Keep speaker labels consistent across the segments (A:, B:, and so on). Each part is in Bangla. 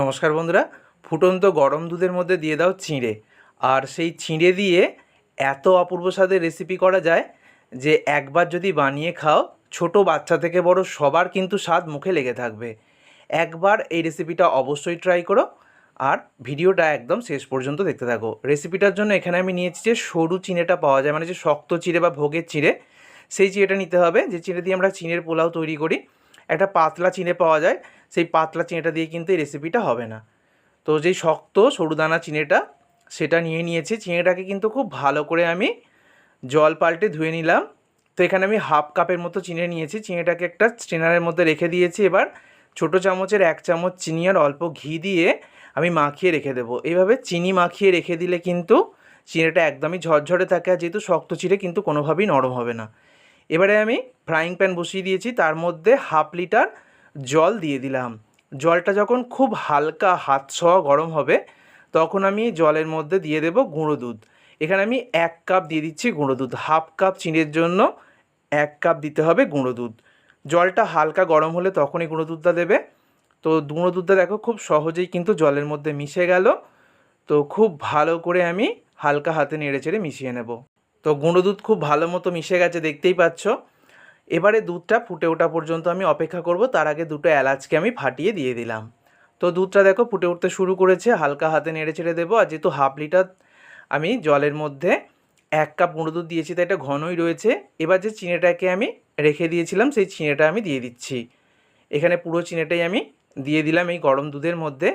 A: নমস্কার বন্ধুরা, ফুটন্ত গরম দুধের মধ্যে দিয়ে দাও চিঁড়ে। আর সেই চিঁড়ে দিয়ে এত অপূর্ব স্বাদের রেসিপি করা যায় যে একবার যদি বানিয়ে খাও, ছোট বাচ্চা থেকে বড় সবার কিন্তু স্বাদ মুখে লেগে থাকবে। একবার এই রেসিপিটা অবশ্যই ট্রাই করো আর ভিডিওটা একদম শেষ পর্যন্ত দেখতে থাকো। রেসিপিটার জন্য এখানে আমি নিয়েছি যে সরু চিঁড়েটা পাওয়া যায় মানে যে শক্ত চিঁড়ে বা ভোগের চিঁড়ে, সেই চিঁড়েটা নিতে হবে। যে চিঁড়ে দিয়ে আমরা চিঁড়ের পোলাও তৈরি করি একটা পাতলা চিনে পাওয়া যায়, সেই পাতলা চিঁড়েটা দিয়ে কিন্তু এই রেসিপিটা হবে না। তো যেই শক্ত সরুদানা চিঁড়েটা সেটা নিয়ে নিয়েছি। চিঁড়েটাকে কিন্তু খুব ভালো করে আমি জল পাল্টে ধুয়ে নিলাম। তো এখানে আমি হাফ কাপের মতো চিনে নিয়েছি। চিঁড়েটাকে একটা স্ট্রেনারের মধ্যে রেখে দিয়েছি এবার। ছোটো চামচের এক চামচ চিনি আর অল্প ঘি দিয়ে আমি মাখিয়ে রেখে দেবো। এইভাবে চিনি মাখিয়ে রেখে দিলে কিন্তু চিঁড়েটা একদমই ঝরঝরে থাকে আর যেহেতু শক্ত চিঁড়ে কিন্তু কোনোভাবেই নরম হবে না। এবারে আমি ফ্রাইং প্যান বসিয়ে দিয়েছি, তার মধ্যে হাফ লিটার জল দিয়ে দিলাম। জলটা যখন খুব হালকা হাত ছোঁয়া গরম হবে, তখন আমি জলের মধ্যে দিয়ে দেব গুঁড়ো দুধ। এখানে আমি এক কাপ দিয়ে দিচ্ছি গুঁড়ো দুধ। হাফ কাপ চিনির জন্য এক কাপ দিতে হবে গুঁড়ো দুধ। জলটা হালকা গরম হলে তখনই গুঁড়ো দুধটা দেবে। তো গুঁড়ো দুধটা দেখো খুব সহজেই কিন্তু জলের মধ্যে মিশে গেল। তো খুব ভালো করে আমি হালকা হাতে নেড়ে চেড়ে মিশিয়ে নেব। তো গুঁড়ো দুধ খুব ভালো মতো মিশে গেছে, দেখতেই পাচ্ছ। এবারে দুধটা ফুটে ওঠা পর্যন্ত আমি অপেক্ষা করব, তার আগে দুটো এলাচকে আমি ফাটিয়ে দিয়ে দিলাম। তো দুধটা দেখো ফুটে উঠতে শুরু করেছে, হালকা হাতে নেড়ে চেড়ে দেবো, আর যেহেতু হাফ লিটার আমি জলের মধ্যে এক কাপ গুঁড়ো দুধ দিয়েছি, তাই এটা ঘনই রয়েছে। এবার যে চিনিটাকে আমি রেখে দিয়েছিলাম, সেই চিনিটা আমি দিয়ে দিচ্ছি। এখানে পুরো চিনিটাই আমি দিয়ে দিলাম এই গরম দুধের মধ্যে।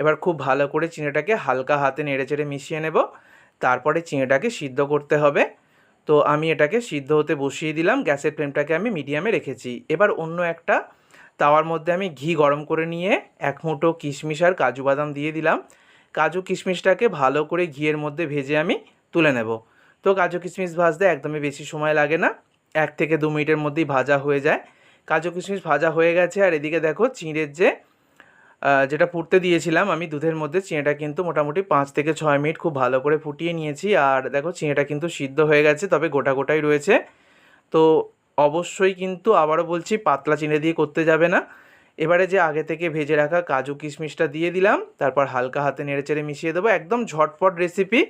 A: এবার খুব ভালো করে চিনিটাকে হালকা হাতে নেড়ে চেড়ে মিশিয়ে নেব। তারপরে চিনিটাকে সিদ্ধ করতে হবে। তো আমি এটাকে সিদ্ধ হতে বসিয়ে দিলাম, গ্যাসের ফ্লেমটাকে আমি মিডিয়ামে রেখেছি। এবার অন্য একটা তাওয়ার মধ্যে আমি ঘি গরম করে নিয়ে এক মুঠো কিশমিশ আর কাজু বাদাম দিয়ে দিলাম। কাজু কিশমিশটাকে ভালো করে ঘিয়ের মধ্যে ভেজে আমি তুলে নেব। তো কাজু কিশমিশ ভাজতে একদমই বেশি সময় লাগে না, এক থেকে দু মিনিটের মধ্যেই ভাজা হয়ে যায়। কাজু কিশমিশ ভাজা হয়ে গেছে আর এদিকে দেখো চিঁড়ের যে যেটা ফুটতে দিয়েছিলাম আমি দুধের মধ্যে, চিঁড়েটা কিন্তু মোটামুটি পাঁচ থেকে ছয় মিনিট খুব ভালো করে ফুটিয়ে নিয়েছি। আর দেখো, চিঁড়েটা কিন্তু সিদ্ধ হয়ে গেছে, তবে গোটা গোটাই রয়েছে। তো অবশ্যই কিন্তু আবারও বলছি, পাতলা চিঁড়ে দিয়ে করতে যাবে না। এবারে যে আগে থেকে ভেজে রাখা কাজু কিশমিশটা দিয়ে দিলাম, তারপর হালকা হাতে নেড়ে চেড়ে মিশিয়ে দেবো। একদম ঝটপট রেসিপি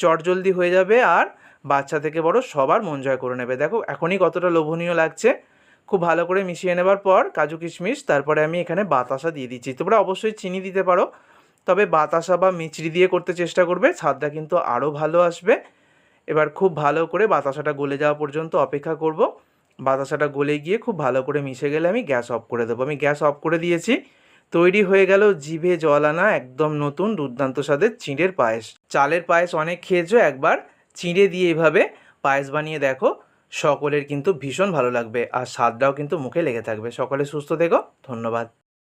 A: চটজলদি হয়ে যাবে। আর বাচ্চা থেকে বড় সবার মন জয় করে নেবে। দেখো, এখনই কতটা লোভনীয় লাগছে। খুব ভালো করে মিশিয়ে নেবার পর কাজু কিশমিশ, তারপরে আমি এখানে বাতাসা দিয়ে দিচ্ছি। তোমরা অবশ্যই চিনি দিতে পারো, তবে বাতাসা বা মিচড়ি দিয়ে করতে চেষ্টা করবে, স্বাদটা কিন্তু আরও ভালো আসবে। এবার খুব ভালো করে বাতাসাটা গলে যাওয়া পর্যন্ত অপেক্ষা করব। বাতাসাটা গলে গিয়ে খুব ভালো করে মিশে গেলে আমি গ্যাস অফ করে দেবো। আমি গ্যাস অফ করে দিয়েছি, তৈরি হয়ে গেল জিভে জল আনা একদম নতুন দুর্দান্ত স্বাদের চিঁড়ের পায়েস। চালের পায়েস অনেক খেয়েছো একবার, চিঁড়ে দিয়ে এভাবে পায়েস বানিয়ে দেখো। সকলের কিন্তু ভীষণ ভালো লাগবে আর স্বাদটাও কিন্তু মুখে লেগে থাকবে। সকলে সুস্থ থেকো, ধন্যবাদ।